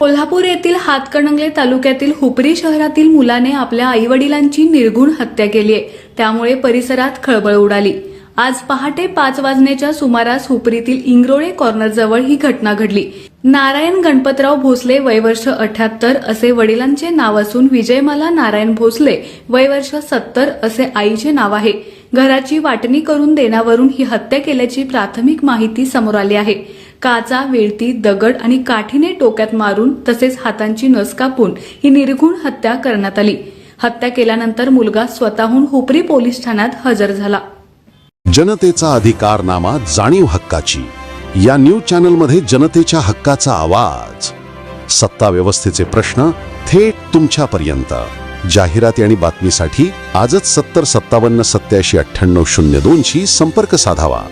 कोल्हापूर येथील हातकणंगले तालुक्यातील हुपरी शहरातील मुलाने आपल्या आईवडिलांची निर्घुण हत्या केली आहे. त्यामुळे परिसरात खळबळ उडाली. आज पहाटे पाच वाजण्याच्या सुमारास हुपरीतील इंग्रोळे कॉर्नरजवळ ही घटना घडली. नारायण गणपतराव भोसले वयवर्ष अठ्याहत्तर असे वडिलांचे नाव असून विजयमाला नारायण भोसले वयवर्ष सत्तर असे आईचे नाव आहे. घराची वाटणी करून देण्यावरून ही हत्या केल्याची प्राथमिक माहिती समोर आली आहे. काचा वेळती दगड आणि काठीने टोक्यात मारून तसेच हातांची नस कापून ही निर्घुण हत्या करण्यात आली. हत्या केल्यानंतर मुलगा स्वतःहून हुपरी पोलीस ठाण्यात हजर झाला. जनतेचा अधिकारनामा जाणीव हक्काची. या न्यूज चॅनलमध्ये जनतेच्या हक्काचा आवाज. सत्ता व्यवस्थेचे प्रश्न थेट तुमच्यापर्यंत. जाहिराती आणि बातमीसाठी आजच सत्तर सत्तावन्न सत्याऐंशी अठ्ठ्याण्णव शून्य दोनशी संपर्क साधावा.